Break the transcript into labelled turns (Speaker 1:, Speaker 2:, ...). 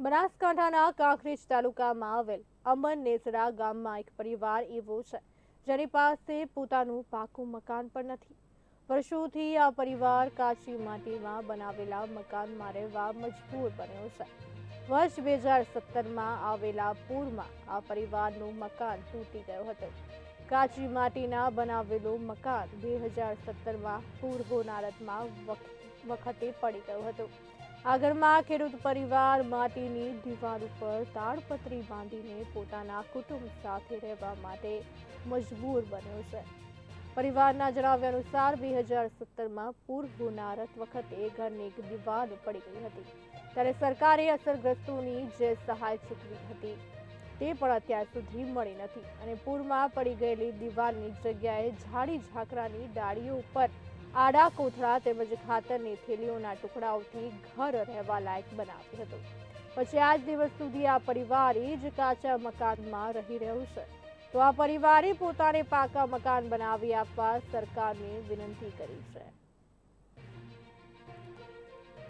Speaker 1: બનાસકાંઠાના કાંકરેજ તાલુકામાં આવેલ અમર નેસરા ગામમાં એક પરિવાર એવો છે, જેની પાસે પોતાનું પાકું મકાન પણ નથી. વર્ષોથી આ પરિવાર કાચી માટીમાં બનાવેલા મકાનમાં રહેવા મજબૂર બન્યો છે. વર્ષ બે હજાર સત્તરમાં આવેલા પૂરમાં આ પરિવારનું મકાન તૂટી ગયું હતું. કાચી માટીના બનાવેલું મકાન બે હજાર સત્તરમાં પૂર હોનારતમાં વખ- વખતે પડી ગયું હતું. આ ઘરમાં ખેડૂત પરિવાર માટીની દીવાલ ઉપર તાડપત્રી બાંધીને પોતાના કુટુંબ સાથે રહેવા માટે મજબૂર બન્યો છે. પરિવારના જણાવ્યા અનુસાર બે હજાર સત્તરમાં પૂર હોનારત વખતે ઘરની એક દીવાલ પડી ગઈ હતી. ત્યારે સરકારે અસરગ્રસ્તોની જે સહાય ચૂકવી હતી, તે પણ અત્યાર સુધી મળી નથી અને પૂરમાં પડી ગયેલી દીવાલની જગ્યાએ ઝાડી ઝાકરાની ડાળીઓ ઉપર આડા કોથળા તેમજ ખાતરની થેલીઓના ટુકડાઓથી ઘર રહેવા લાયક બનાવ્યું હતું. પછી આજ દિવસ સુધી આ પરિવાર જ કાચા મકાનમાં રહી રહ્યું છે. તો આ પરિવારે પોતાને પાકા મકાન બનાવી આપવા સરકારને વિનંતી કરી છે.